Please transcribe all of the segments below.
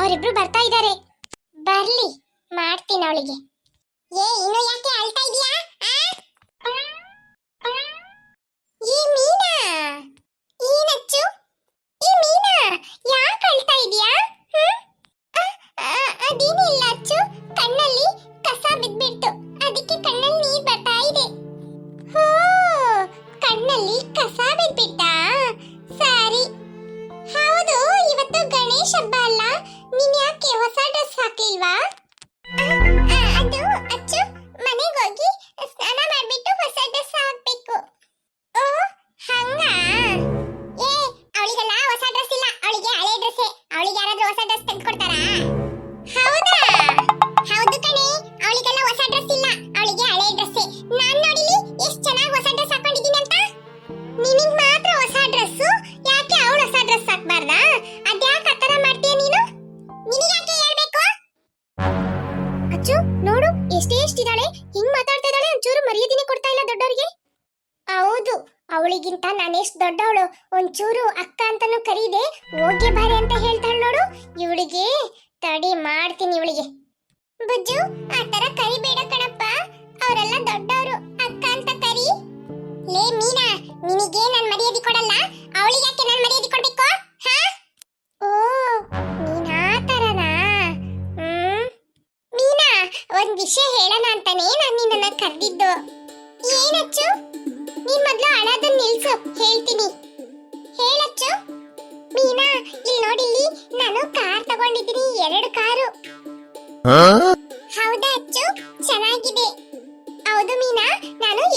ಅವರಿಬ್ರು ಬರ್ತಾ ಇದ್ದಾರೆ. ಬರ್ಲಿ ಮಾಡ್ತೀನಿ ಅವಳಿಗೆ. ಏ ಇನ್ನು ಯಾಕೆ ಅಳ್ತಾ ಇದೀಯಾ? ಹಿಂಗ್ ಮಾತಾಡ್ತಾ ಇದ್ದಾಳೆ ಒಂಚೂರು ಮರ್ಯಾದಿನೇ ಕೊಡ್ತಾ ಇಲ್ಲ ದೊಡ್ಡವರಿಗೆ? ಹೌದು, ಅವಳಿಗಿಂತ ನಾನೆಷ್ಟು ದೊಡ್ಡವಳು, ಒಂಚೂರು ಅಕ್ಕ ಅಂತಾನು ಕರೀದೆ ಹೋಗಿ ಬಾರಿ ಅಂತ ಹೇಳ್ತಾಳೆ ನೋಡು, ಇವಳಿಗೆ ತಡಿ ಮಾಡ್ತೀನಿ ಇವಳಿಗೆ. ಬುಜ್ಜು, ಆ ತರ ಕರಿಬೇಡ ಕಣಪ್ಪ, ಅವರೆಲ್ಲ ದೊಡ್ಡವರು, ಅಕ್ಕ ಅಂತ ಕರಿ. ಲೇ ಮೀನಾ, ನಿನಗೆ ನಾನು ಮರ್ಯಾದೆ ಕೊಡಲ್ಲ, ಅವಳಿಗೆ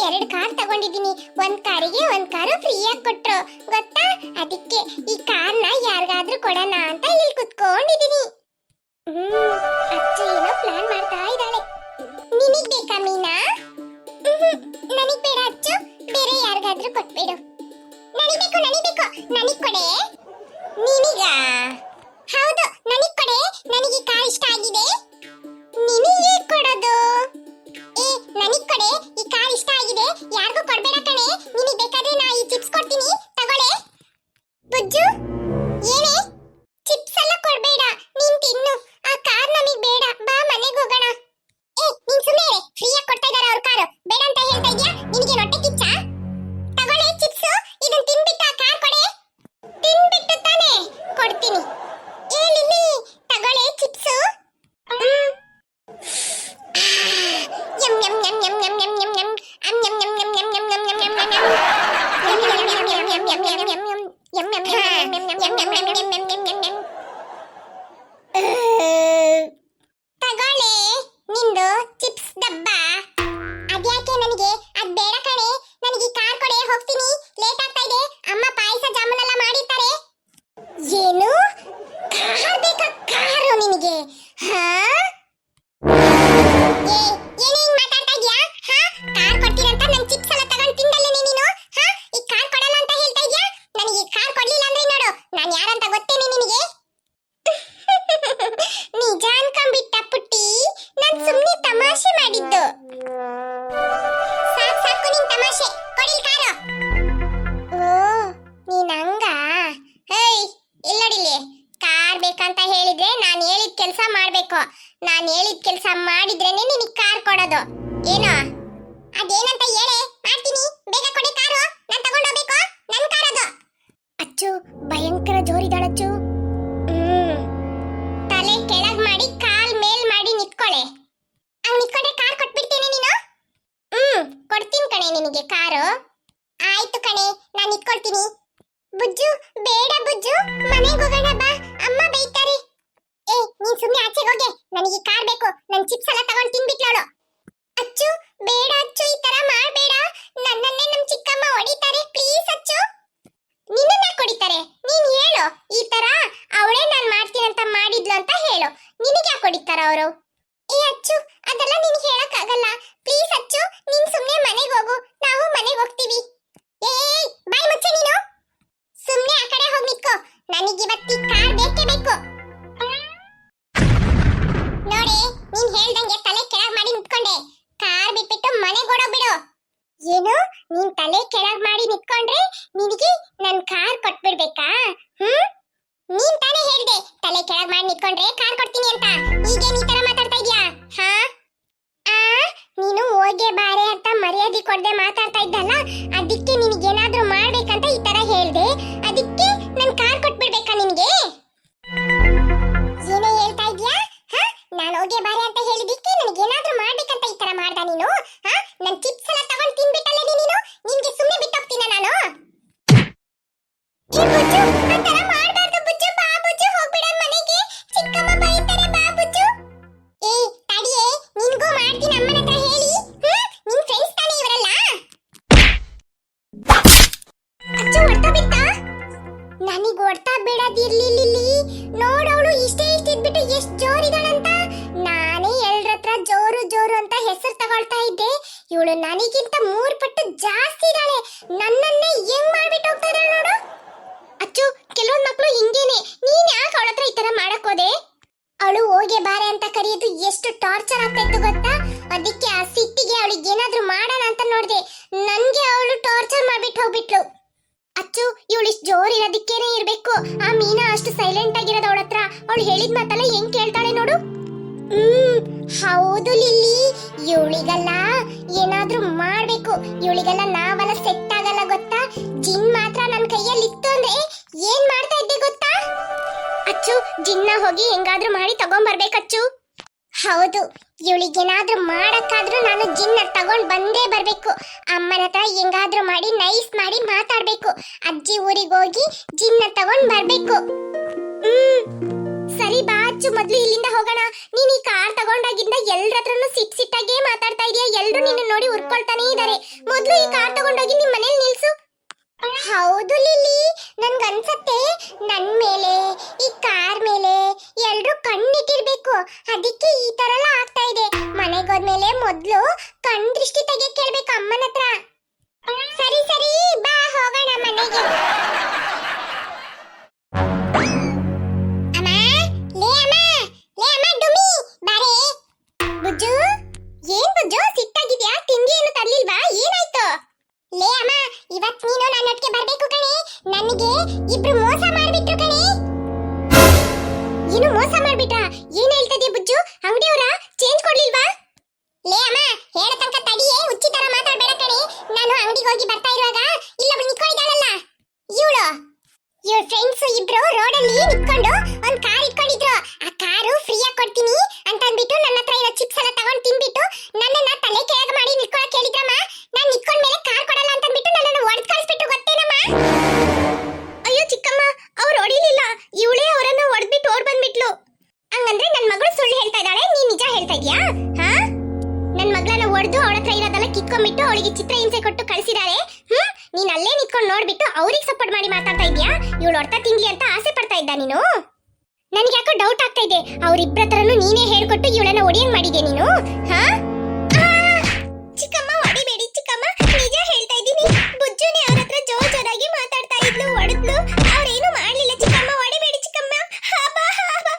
ಎರಡು ಕಾರ್ ತಗೊಂಡಿದ್ದೀನಿ. ಒಂದ್ ಕಾರಿಗೆ ಒಂದ್ ಕಾರು ಫ್ರೀಯಾಗಿ ಕೊಟ್ರು. ಗೊತ್ತಾ? ಅದಕ್ಕೆ ಈ ಕಾರ್ನ ಯಾರಿಗಾದ್ರೂ ಕೊಡೋಣ ಅಂತ ಇಲ್ಲಿ ಕುತ್ಕೊಂಡಿದ್ದೀನಿ. ಅಚ್ಚು ಏನೋ ಪ್ಲಾನ್ ಮಾಡ್ತಾ ಇದ್ದಾಳೆ. ನಿನಗ್ ಬೇಕಾ ಮೀನಾ? ನನಗ್ ಬೇಡ ಅಚ್ಚು ಬೇರೆ ಯಾರಿಗಾದ್ರೂ ಕೊಟ್ಬಿಡು. ನನಗ್ ಬೇಕು ನನಗ್ ಬೇಕು. ನನಗ್ ಕೊಡೆ. ನಿನಗ? ಹೌದು, ನನಗ್ ಕೊಡೆ. ನನಗೆ ಈ ಕಾರ್ ಇಷ್ಟ ಅಚ್ಚು, ಭಯಂಕರ ಜೋರಿದಾಳಚ್ಚು. ಹ್ಮ್. ತಲೆ ಕೆಳಗ್ ಮಾಡಿ, ಕಾಲ್ ಮೇಲ್ ಮಾಡಿ ನಿತ್ಕೊಳೆ. ಹಂಗ್ ನಿತ್ಕೊಂಡ್ರೆ ಕಾರ್ ಕೊಟ್ಬಿಡ್ತೀನಿ ನೀನು? ಹ್ಮ್, ಕೊಡ್ತೀನಿ ಕಣೆ ನಿನಗೆ ಕಾರು. ಆಯ್ತು ಕಣೆ, ನಾನು ನಿತ್ಕೊಳ್ತೀನಿ. ಬುಜ್ಜು, ಬೇಡ ಬುಜ್ಜು, ಮನೆಗೆ ಹೋಗೋಣ ಬಾ. ಅಮ್ಮ ಬೈತಾರೆ. ಏ ನೀನ್ ಸುಮ್ಮನೆ ಆಚೆಗೆ ಹೋಗೆ. ನನಗೆ ಕಾರ್ ಬೇಕು. ನನ್ ಚಿಪ್ಸ್ ಎಲ್ಲ ತಗೊಂಡ್ ತಿನ್ಬಿಟ್ಲವಳು. ಅಚ್ಚು, ಬೇಡ ಅಚ್ಚು, ಈ ತರ ಗೌರವ್ ಏ ಅಚ್ಚು, ಅದೆಲ್ಲ ನೀನು ಹೇಳಕ್ ಆಗಲ್ಲ ಪ್ಲೀಸ್ ಅಚ್ಚು, ನೀನ್ ಸುಮ್ನೆ ಮನೆಗೆ ಹೋಗು. ನಾವು ಮನೆಗೆ ಹೋಗ್ತೀವಿ. ಏಯ್, ಬಾಯ್ ಮುಚ್ಚೆ ನೀನು. ಸುಮ್ನೆ ಆ ಕಡೆ ಹೋಗಿ ನಿಕ್ಕೋ ನನಗೆ ಇವತ್ತಿ ಕಾರ್ ಬೇಕೇ ಬೇಕು. ನೋಡಿ, ನೀನ್ ಹೇಳ್ದಂಗೆ ತಲೆ ಕೆಳಗ್ ಮಾಡಿ ನಿಂತ್ಕೊಂಡೆ. ಕಾರ್ ಬಿಟ್ಬಿಟ್ಟು ಮನೆಗೆ ಬಿಡು. ಏನು? ನೀನ್ ತಲೆ ಕೆಳಗ್ ಮಾಡಿ ನಿತ್ಕೊಂಡ್ರೆ ನಿನಗೆ ನನ್ ಕಾರ್ ಕೊಟ್ಬಿಡ್ಬೇಕಾ? ಹ್ಮ್? ನೀನ್ ತಾನೇ ಹೇಳ್ದೆ, ತಲೆ ಕೆಳಗ್ ಮಾಡಿ ನಿತ್ಕೊಂಡ್ರೆ ನನಗ್ ನೋಡ ಅವಳು ಇಷ್ಟೇ ಇಷ್ಟ ಇದ್ಬಿಟ್ಟು ಎಷ್ಟ್ ಜೋರಿದಾಳಂತ. ನಾನೇ ಎಲ್ರ ಹತ್ರ ಜೋರು ಜೋರು ಅಂತ ಹೆಸರು ತಗೊಳ್ತಾ ಇದ್ದೆ. ಇವಳು ನನಗಿಂತ ಮೂರು ಪಟ್ಟು ಜಾಸ್ತಿ ಇದ್ದಾಳೆ ನನ್ನನ್ನೇ ಹೆಂಗ್ ಮಾಡ್ಬಿಟ್ಟು ಹೋಗ್ತಾ ನೋಡು. ಅಚ್ಚು, ಕೆಲವೊಂದು ಮಕ್ಕಳು ಹಿಂಗೇನೆ. ನೀನ್ ಯಾಕೆ ಅವಳ ಹತ್ರ ಈ ತರ ಮಾಡಕ್ ಹೋದೆ? ಅವಳು ಹೋಗೆ ಬಾರೆ ಅಂತ ಕರೆಯೋದು ಎಷ್ಟು ಟಾರ್ಚರ್ ಆಗ್ತಾ ಗೊತ್ತಾ? ಅದಕ್ಕೆ ಆ ಸಿಟ್ಟಿಗೆ ಅವಳಿಗೆ ಏನಾದ್ರೂ ಮಾಡೋಣ ಅಂತ ನೋಡಿದೆ. ನನ್ಗೆ ಅವಳು ಟಾರ್ಚರ್ ಮಾಡ್ಬಿಟ್ಟು ಹೋಗ್ಬಿಟ್ಲು. ಅಚ್ಚು, ಇವಳು ಇಷ್ಟು ಜೋರ್ ಇರೋದಕ್ಕೇನೆ ಇರ್ಬೇಕು. ಆ ಮೀನಾ ಅಷ್ಟು ಸೈಲೆಂಟ್ ಆಗಿರೋದು ಅವಳ ಹತ್ರ. ಅವಳು ಹೇಳಿದ ಮಾತಲ್ಲ ಹೆಂಗ್ ಕೇಳ್ತಾಳೆ ನೋಡು. ಹ್ಮ್, ಹೌದು ಲಿಲ್ಲಿ. ಇವಳಿಗಲ್ಲ ಏನಾದ್ರೂ ಮಾಡ್ಬೇಕು. ಇವಳಿಗೆಲ್ಲ ನಾವೆಲ್ಲ ಸೆಟ್ ಆಗಲ್ಲ ಗೊತ್ತಾ? ಜಿನ್ ಮಾತ್ರ ನನ್ನ ಕೈಯಲ್ಲಿ ಇತ್ತು ಅಂದ್ರೆ ಏನ್ ಮಾಡ್ತಾ ಇದ್ದೆ ಗೊತ್ತಾ? ಅಚ್ಚು, ಜಿನ್ನ ಹೋಗಿ ಹೆಂಗಾದ್ರೂ ಮಾಡಿ ತಗೊಂಬರ್ಬೇಕಚ್ಚು ಹೌದು, ಇವಳಿಗೇನಾದ್ರೂ ಮಾಡಕ್ಕಾದ್ರೂ ನಾನು ಜಿನ್ನ ತಗೊಂಡ್ ಬಂದೇ ಬರ್ಬೇಕು. ಅಮ್ಮನ ಹತ್ರ ಹೆಂಗಾದ್ರೂ ಮಾಡಿ ನೈಸ್ ಮಾಡಿ ಮಾತಾಡ್ಬೇಕು. ಅಜ್ಜಿ ಊರಿಗೆ ಹೋಗಿ ಜಿನ್ನ ತಗೊಂಡ್ ಬರ್ಬೇಕು. ಹ್ಮ್, ಸರಿ ಬಾ ಅಜ್ಜು, ಮೊದ್ಲು ಇಲ್ಲಿಂದ ಹೋಗೋಣ. ನೀನ್ ಈ ಕಾರ್ ತಗೊಂಡಾಗಿಂದ ಎಲ್ರ ಹತ್ರನು ಸಿಟ್ ಸಿಟ್ಟಾಗೇ ಮಾತಾಡ್ತಾ ಇದೀಯ. ಎಲ್ರು ನಿನ್ನ ನೋಡಿ ಉರ್ಕೊಳ್ತಾನೆ ಇದಾರೆ. ಮೊದ್ಲು ಈ ಕಾರ್ ತಗೊಂಡೋಗಿ ನಿಮ್ ಮನೇಲಿ ನಿಲ್ಸು. ಹೌದು ಲಿಲಿ ನನ್ಗನ್ಸತ್ತೆ. ನನ್ ಮೇಲೆ ಈ ಕಾರ್ ಮೇಲೆ ಎಲ್ರು ಕಣ್ಣಿಟ್ಟಿರ್ಬೇಕು. ಅದಕ್ಕೆ ಈ ತರ ಎಲ್ಲ ಆಗ್ತಾ ಇದೆ. ಮನೆಗೋದ್ಮೇಲೆ ಮೊದ್ಲು ಕಣ್ ದೃಷ್ಟಿ ತೆಗೆ ಕೇಳ್ಬೇಕು ಅಮ್ಮನ ಹತ್ರ ಸರಿ ಸರಿ, ಬಾ ಹೋಗೋಣ ಮನೆಗೆ. ಫ್ರೆಂಡ್ಸ್ ಇಬ್ರು ರೋಡಲ್ಲಿ ನಿಂತ್ಕೊಂಡು ಒಂದ್ ಕಾರ್ ಇಟ್ಕೊಂಡಿದ್ರು. ಆ ಕಾರು ಫ್ರೀ ಆಗಿ ಕೊಡ್ತೀನಿ ಅಂತ ಅಂದ್ಬಿಟ್ಟು ನನ್ನ ಹತ್ರ ಇರೋ ಚಿಪ್ಸ್ ಎಲ್ಲ ತಗೊಂಡ್ ತಿನ್ಬಿಟ್ಟು ನನ್ನನ್ನ ತಲೆ ಕೆಳಗೆ ಮಾಡಿ ನಿಂತ್ಕೊಳಕ್ ಹೇಳಿದ್ರಮ್ಮ. ನಾನ್ ನಿಂತ್ಕೊಂಡ್ ಮೇಲೆ ಕಾರ್ ಕೊಡಲ್ಲ ಅಂತ ಅಂದ್ಬಿಟ್ಟು ನನ್ನನ್ನು ಹೊಡೆದ್ ಕಳಿಸ್ಬಿಟ್ಟು ಗೊತ್ತೇನಮ್ಮ? ಅಯ್ಯೋ ಚಿಕ್ಕಮ್ಮ, ಅವ್ರು ಹೊಡಿಲಿಲ್ಲ. ಇವಳೇ ಅವರನ್ನ ಹೊಡೆದ್ಬಿಟ್ಟು ಓಡ್ ಬಂದ್ಬಿಟ್ಲು. ಹಂಗಂದ್ರೆ ನನ್ ಮಗಳು ಸುಳ್ಳು ಹೇಳ್ತಾ ಇದ್ದಾಳೆ, ನೀನ್ ನಿಜ ಹೇಳ್ತಾ ಇದೀಯಾ? ಹಾ? ನನ್ ಮಗಳನ್ನ ಹೊಡೆದು ಅವಳ ಹತ್ರ ಇರೋದೆಲ್ಲ ಕಿತ್ಕೊಂಡ್ಬಿಟ್ಟು ಅವಳಿಗೆ ಚಿತ್ರ ಹಿಂಸೆ ಕೊಟ್ಟು ಕಳಿಸಿದ್ದಾರೆ ಹ್ಮ್? ನೀನ್ ಅಲ್ಲೇ ನಿಂತ್ಕೊಂಡು ನೋಡ್ಬಿಟ್ಟು ಅವ್ರಿಗೆ ಸಪೋರ್ಟ್ ಮಾಡಿ ಮಾತಾಡ್ತಾ ಇದೀಯಾ ಇವಳು ಹೊಡ್ತಾ ತಿನ್ಲಿ ಅಂತ ಆಸೆ ಪಡ್ತಾ ಇದ್ದ ನೀನು? ನನ್ಗೆ ಯಾಕೋ ಡೌಟ್ ಆಗ್ತಾ ಇದೆ. ಅವ್ರಿಬ್ರ ಹತ್ರನು ನೀನೇ ಹೇಳ್ಕೊಟ್ಟು ಇವಳನ್ನ ಒಡಿಯಂಗ್ ಮಾಡಿದೆ ನೀನು? ಹಾ! ಚಿಕ್ಕಮ್ಮ ಒಡಿಬೇಡಿ ಚಿಕ್ಕಮ್ಮ. ನಿಜ ಹೇಳ್ತಾ ಇದ್ದೀನಿ. ಬುಜ್ಜುನಿ ಅವ್ರ ಹತ್ರ ಜೋರ್ ಜೋರಾಗಿ ಮಾತಾಡ್ತಾ ಇದ್ಲು, ಹೊಡೆದ್ಲು. ಅವ್ರೇನು ಮಾಡ್ಲಿಲ್ಲ ಚಿಕ್ಕಮ್ಮ ಹೊಡಿಬೇಡಿ ಚಿಕ್ಕಮ್ಮ ಹಾಬಾ ಹಾಬಾ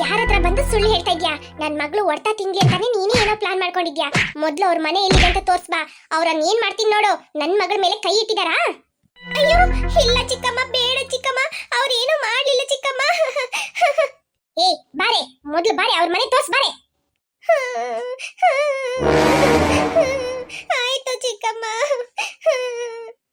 ಯಾರ ಹತ್ರ ಬಂದು ಸುಳ್ಳು ಹೇಳ್ತಾ ಇದ್ಯಾ? ನನ್ ಮಗಳು ಹೊಡ್ತಾ ತಿಂದಿ ಅಂತಾನೆ ನೀನೇ ಏನೋ ಪ್ಲಾನ್ ಮಾಡ್ಕೊಂಡಿದ್ಯಾ? ಮೊದ್ಲು ಅವ್ರ ಮನೆ ಎಲ್ಲಿದೆ ಅಂತ ತೋರ್ಸ್ಬಾ. ಅವ್ರನ್ನ ಏನ್ ಮಾಡ್ತೀನಿ ನೋಡು? ನನ್ ಮಗಳ ಮೇಲೆ ಕೈ ಇಟ್ಟಿದಾರಾ? ಅಯ್ಯೋ, ಇಲ್ಲ ಚಿಕ್ಕಮ್ಮ, ಬೇಡ ಚಿಕ್ಕಮ್ಮ. ಅವ್ರೇನು ಮಾಡ್ಲಿಲ್ಲ ಚಿಕ್ಕಮ್ಮ. ಏ ಬಾರೆ, ಮೊದ್ಲು ಬಾರೆ, ಅವ್ರ ಮನೆ ತೋರ್ಸ್ ಬಾರೆ. ಆಯ್ತು ಚಿಕ್ಕಮ್ಮ.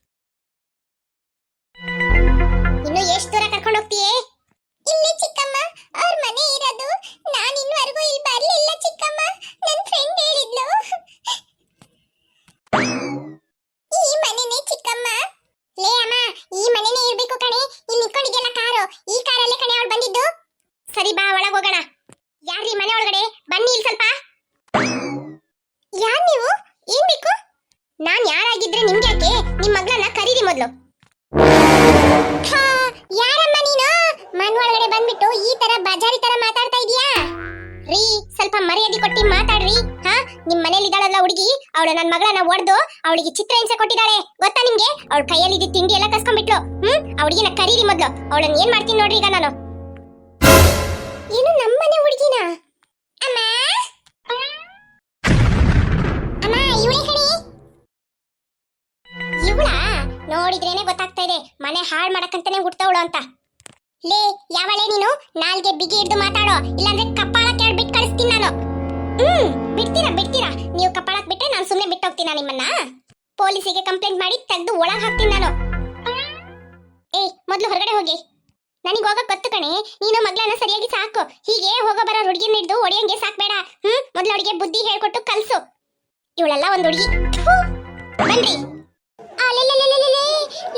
ಯಾರಾಗಿದ್ರೆ ನಿಮ್ಗೆ ಯಾಕೆ? ನಿಮ್ ಮಗಳನ್ನ ಕರೀರಿ ಮೊದ್ಲು. ಯಾರಮ್ಮ ನೀನು? ಮನ್ ಒಳಗಡೆ ಬಂದ್ಬಿಟ್ಟು ಈ ತರ ಬಜಾರಿ ತರ ಮಾತಾಡ್ತಾ ಇದೀಯಾ? ರೀ, ಸ್ವಲ್ಪ ಮರ್ಯಾದೆ ಕೊಟ್ಟಿ ಮಾತಾಡ್ರಿ. ಹಾ, ನಿಮ್ ಮನೇಲಿ ಇದ್ದಾಳಲ್ಲ ಹುಡುಗಿ, ಅವಳು ನನ್ನ ಮಗಳನ್ನ ಒಡೆದು ಅವಳಿಗೆ ಚಿತ್ರ ಹಿಂಸೆ ಕೊಟ್ಟಿದ್ದಾಳೆ. ಗೊತ್ತಾ ನಿಮ್ಗೆ? ಅವಳ ಕೈಯಲ್ಲಿ ಇದ್ದ ತಿಂಡಿ ಎಲ್ಲ ಕಸ್ಕೊಂಡ್ಬಿಟ್ಲು. ಹ್ಮ್ ಹುಡುಗಿನ ಕರೀರಿ ಮೊದ್ಲು. ಅವಳನ್ನ ಏನ್ ಮಾಡ್ತೀನಿ ನೋಡ್ರಿ ಈಗ ನಾನು. ಏನು ನಮ್ಮನೆ ಹುಡುಗಿನ? ಮನೆ ಹಾಳು ಮಾಡಕ್ಕಂತಾನೆ ಹುಡ್ತವಳು ಅಂತ. ಲೇ ಯಾವಳೆ ನೀನು? ನಾಲ್ಗೆ ಬಿಗಿ ಹಿಡ್ದು ಮಾತಾಡೋ. ಇಲ್ಲಾಂದ್ರೆ ಕಪ್ಪಾಳ ಕೇಳ್ಬಿಟ್ಟು ಕಳಿಸ್ತೀನಿ ನಾನು. ಹ್ಮ್ ಬಿಡ್ತೀರಾ ಬಿಡ್ತೀರಾ? ನೀವು ಕಪ್ಪಾಳಕ್ ಬಿಟ್ರೆ ನಾನು ಸುಮ್ಮನೆ ಬಿಟ್ಟು ಹೋಗ್ತೀನ ನಿಮ್ಮನ್ನ? ಪೊಲೀಸಿಗೆ ಕಂಪ್ಲೇಂಟ್ ಮಾಡಿ ತೆಗೆದು ಒಳಗೆ ಹಾಕ್ತೀನಿ ನಾನು. ಏ ಮೊದಲು ಹೊರಗಡೆ ಹೋಗಿ. ನನಗೆ ಹೋಗಕ್ ಗೊತ್ತು ಕಣೆ. ನೀನು ಮಗಳನ್ನ ಸರಿಯಾಗಿ ಸಾಕು. ಹೀಗೆ ಹೋಗೋ ಬರೋ ಹುಡುಗಿನ ಹಿಡ್ದು ಒಡೆಯಂಗೆ ಸಾಕ್ಬೇಡ ಹ್ಮ್ ಮೊದ್ಲು ಅವಳಿಗೆ ಬುದ್ಧಿ ಹೇಳ್ಕೊಟ್ಟು ಕಲ್ಸು. ಇವಳೆಲ್ಲ ಒಂದ್ ಹುಡುಗಿ. ಬನ್ರಿ. ಅಲೆಲೆಲೆಲೆಲೆಲೆ,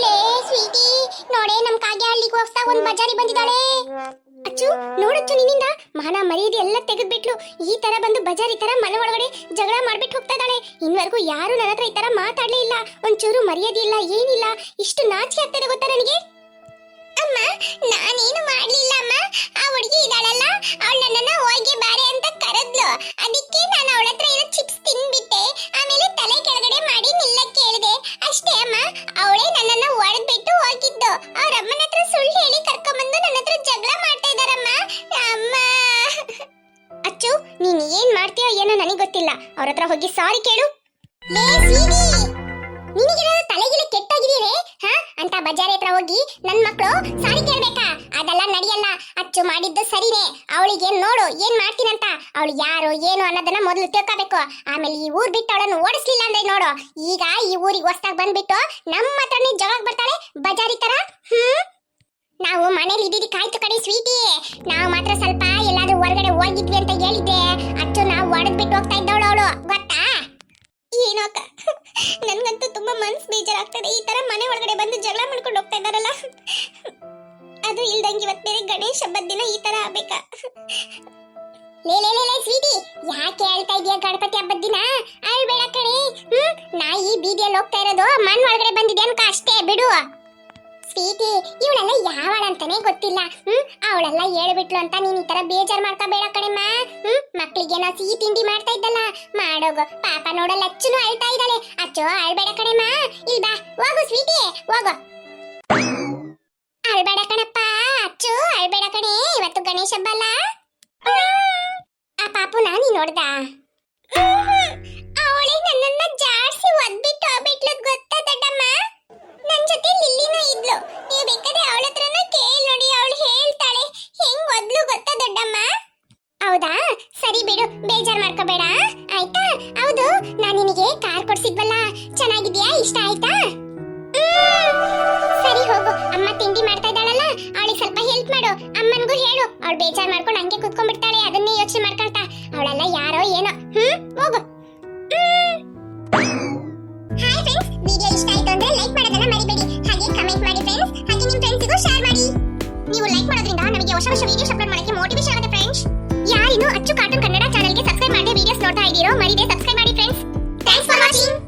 ಲೇ, ಸ್ವೀಟಿ, ನೋಡೆ, ನಮ್ ಕಾಗೆ ಹಳ್ಳಿಗೆ ಹೋಗ್ತಾ ಒಂದ್ ಬಜಾರಿ ಬಂದಿದ್ದಾಳೆ. ಅಚ್ಚು, ನೋಡಚ್ಚು ನಿನ್ನಿಂದ. ಮಾನ ಮರ್ಯಾದೆ ಎಲ್ಲ ತೆಗೆದ್ಬಿಟ್ಲು. ಈ ತರ ಬಂದು ಬಜಾರಿ ತರ ಮನೆ ಒಳಗಡೆ ಜಗಳ ಮಾಡ್ಬಿಟ್ಟು ಹೋಗ್ತಾ ಇದ್ದಾಳೆ. ಇನ್ವರೆಗೂ ಯಾರು ನನ್ನ ಹತ್ರ ಈ ತರ ಮಾತಾಡ್ಲೇ ಇಲ್ಲ. ಒಂಚೂರು ಮರ್ಯಾದೆ ಇಲ್ಲ, ಏನಿಲ್ಲ. ಇಷ್ಟು ನಾಚಿಕೆ ಆಗ್ತದೆ ಗೊತ್ತಾ ನನಗೆ? ಅಮ್ಮ, ನಾನೇನು ಮಾಡ್ಲಿಲ್ಲ ಅಮ್ಮ ಆ ಹುಡುಗಿ ಇದಾಳಲ್ಲ ಅವಳು ನನ್ನನ್ನ ಹೋಗಿ ಬಾರೆ ಅಂತ ಕರೆದ್ಲು. ಅದಕ್ಕೆ ನಾನು ಅವಳ ಹತ್ರ ಏನೋ ಚಿಪ್ಸ್ ತಿನ್ಬಿಟ್ಟೆ. ಆಮೇಲೆ ತಲೆ ಕೆಳಗಡೆ ಮಾಡಿ ನಿಲ್ಲಕ್ಕೆ ಹೇಳಿದೆ ಅಷ್ಟೇ ಅಮ್ಮ, ಅವಳೇ ನನ್ನನ್ನ ಹೊಡೆದ್ಬಿಟ್ಟು ಹೋಗಿದ್ದು. ಅವ್ರ ಅಮ್ಮನ ಹತ್ರ ಸುಳ್ಳು ಹೇಳಿ ಕರ್ಕೊಂಬಂದು ನನ್ನ ಹತ್ರ ಜಗಳ ಮಾಡ್ತಾ ಇದಾರಮ್ಮ ಅಮ್ಮ. ಅಚ್ಚು, ನೀನ್ ಏನ್ ಮಾಡ್ತೀಯೋ ಏನೋ ನನಗೆ ಗೊತ್ತಿಲ್ಲ. ಅವ್ರ ಹತ್ರ ಹೋಗಿ ಸಾರಿ ಕೇಳು. ನಿನಗೆ ತಲೆಗಿಲೆ ಕೆಟ್ಟೋಗಿದೀರೆ ಹಾ? ಅಂತ ಬಜಾರ್ ಹತ್ರ ಹೋಗಿ ನನ್ ಮಕ್ಕಳು ಸಾರಿ ಕೇಳ್ಬೇಕಾ? ಅದೆಲ್ಲ ನಡೆಯಲ್ಲ. ಅಚ್ಚು ಮಾಡಿದ್ದು ಸರಿನೇ. ಅವಳಿಗೆ ನೋಡು, ಏನ್ ಮಾಡ್ತೀನಂತ? ಅವಳು ಯಾರು ಏನು ಅನ್ನೋದನ್ನ ಮೊದಲು ತಿಳ್ಕೋಬೇಕು. ಆಮೇಲೆ ಈ ಊರ್ ಬಿಟ್ಟು ಅವಳನ್ನು ಓಡಿಸ್ಲಿಲ್ಲ ಅಂದ್ರೆ ನೋಡು. ಈಗ ಈ ಊರಿಗೆ ಹೊಸ್ದಾಗ್ ಬಂದ್ಬಿಟ್ಟು ನಮ್ಮ ಹತ್ರನೇ ಬರ್ತಾಳೆ? ಬಜಾರಿ ತರ? ಹ್ಮ್? ನಾವು ಮನೇಲಿ ಇದ್ದಿದ್ದು ಕಾಯ್ತು ಕಡೆ ಸ್ವೀಟಿ. ನಾವು ಮಾತ್ರ ಸ್ವಲ್ಪ ಎಲ್ಲಾದ್ರೂ ಹೊರಗಡೆ ಹೋಗಿದ್ವಿ ಅಂತ ಹೇಳಿದ್ದೆ. ಅಚ್ಚು, ನಾವು ಹೊಡೆದ್ಬಿಟ್ಟು ಹೋಗ್ತಾ ಇದ್ದವಳು ತುಂಬಾ ಬೇಜಾರಾಗ್ತದೆ. ಈ ತರ ಮನೆ ಒಳಗಡೆ ಬಂದು ಜಗಳ ಮಾಡ್ಕೊಂಡು ಹೋಗ್ತಾ ಇದಾರಲ್ಲ ಅದು ಇಲ್ದಂಗೆ ಇವತ್ ಬೇರೆ ಗಣೇಶ ಹಬ್ಬದ ದಿನ ಈ ತರ ಆಗ್ಬೇಕಾ? ಲೇ ಲೇ ಲೇ ಸ್ವೀಟಿ, ಯಾಕೆ ಹೇಳ್ತಾ ಇದೀಯ ಗಣಪತಿ ಹಬ್ಬದ ದಿನ? ಅಳ್ಬೇಡ ಕಣಿ. ಹ್ಮ್? ನಾ ಈ ಬೀದಿಯಲ್ಲಿ ಹೋಗ್ತಾ ಇರೋದು ಮಣ್ಣ್ ಒಳಗಡೆ ಬಂದಿದೆ ಅನ್ಕ, ಅಷ್ಟೇ, ಬಿಡು. ಸ್ವೀಟಿ ಇವಳೆಲ್ಲ ಯಾವಳಂತಾನೆ ಗೊತ್ತಿಲ್ಲ. ಹ್ಮ್? ಅವಳೆಲ್ಲ ಹೇಳ್ಬಿಟ್ಲು ಅಂತ ನೀನ್ ಈ ತರ ಬೇಜಾರ್ ಬೇಡ ಕಡೆ ಹ್ಮ್? ಮಕ್ಳಿಗೆ ನಾ ಸಿಹಿ ತಿಂಡಿ ಮಾಡ್ತಾ ಇದ್ದಲ್ಲ. ಮಾಡೋಗ. ಪಾಪ ನೋಡಲ್ಲ ಅಚ್ಚುನು ಅಳ್ತಾ ಇದ್ದಾಳೆ. ಅಚ್ಚು, ಅಳ್ಬೇಡ ಕಡೆಮ್ಮ ಇಲ್ ಬಾ. ಹೋಗು ಸ್ವೀಟಿ. ಹೋಗು. ಅಳ್ಬೇಡ ಕಣಪ್ಪ. ಅಚ್ಚು, ಅಳ್ಬೇಡ ಕಣೆ. ಇವತ್ತು ಗಣೇಶ ಹಬ್ಬ ಅಲ್ಲ ಆ ಪಾಪು ನೀ ನೋಡ್ದ? ಅವಳೇ ನನ್ನನ್ನ ಜಾಡ್ಸಿ ಒದ್ಬಿಟ್ಟು ಹೋಗ್ಬಿಟ್ಲು. ಗೊತ್ತಾ ದೊಡ್ಡಮ್ಮ? ನನ್ ಜೊತೆ ಲಿಲ್ಲಿನೂ ಇದ್ಲು. ನೀವು ಬೇಕಾದ್ರೆ ಅವಳ ಕೇಳಿ ನೋಡಿ, ಅವಳು ಹೇಳ್ತಾಳೆ. ಹೆಂಗ್ ಒದ್ಲು ಗೊತ್ತಾ ದೊಡ್ಡಮ್ಮ? ಹೌದಾ? ಸರಿ ಬಿಡು, ಬೇಜಾರ್ ಮಾಡ್ಕೋಬೇಡ. ಆಯ್ತಾ? ಹೌದು, ನಾನು ನಿನಗೆ ಕಾರ್ ಕೊಡ್ಸಿದ್ವಲ್ಲ. ಚೆನ್ನಾಗಿದ್ಯಾ? ಇಷ್ಟ ಆಯ್ತಾ? ಸರಿ ಹೋಗು. ಅಮ್ಮ ತಿಂಡಿ ಮಾಡ್ತಾ ಇದ್ದಾಳಲ್ಲ, ಅವಳಿಗೆ ಸ್ವಲ್ಪ ಹೆಲ್ಪ್ ಮಾಡು. ಅಮ್ಮನಿಗೂ ಹೇಳು. ಅವಳು ಬೇಜಾರ್ ಮಾಡ್ಕೊಂಡು ಹಂಗೆ ಕುತ್ಕೊಂಡ್ಬಿಡ್ತಾಳೆ. ಅದನ್ನೇ ಯೋಚನೆ ಮಾಡ್ಕೊಳ್ತಾ. ಅವಳೆಲ್ಲ ಯಾರೋ ಏನೋ. ಹ್ಮ್, ಹೋಗು. ಹಾಯ್ ಫ್ರೆಂಡ್ಸ್ ವಿಡಿಯೋ ಇಷ್ಟ ಆಯ್ತು ಅಂದ್ರೆ ಲೈಕ್ ಮಾಡೋದನ್ನ ಮರಿಬೇಡಿ ಹಾಗೆ ಕಮೆಂಟ್ ಮಾಡಿ ಫ್ರೆಂಡ್ಸ್ ಹಾಗೆ ನಿಮ್ಮ ಫ್ರೆಂಡ್ಸ್ಗೂ ಶೇರ್ ಮಾಡಿ. ನೀವು ಲೈಕ್ ಮಾಡೋದ್ರಿಂದ ನಮಗೆ ಹೊಸ ಹೊಸ ವಿಡಿಯೋಸ್ ಅಪ್ಲೋಡ್ ಮಾಡೋಕ್ಕೆ ಮೋಟಿವೇಶನ್ ಆಗುತ್ತೆ ಫ್ರೆಂಡ್ಸ್ ಯಾರಿನ್ನೂ ಅಚ್ಚು ಕಾರ್ಟೂನ್ ಕನ್ನಡ ಚಾನೆಲ್ಗೆ ಸಬ್ಸ್ಕ್ರೈಬ್ ಮಾಡಿ ವಿಡಿಯೋಸ್ ನೋಡ್ತಾ ಇದ್ದೀರೋ ಮರಿದೆ ಸಬ್ಸ್ಕ್ರೈಬ್ ಮಾಡಿ ಫ್ರೆಂಡ್ಸ್ ಥ್ಯಾಂಕ್ಸ್ ಫಾರ್ ವಾಚಿಂಗ್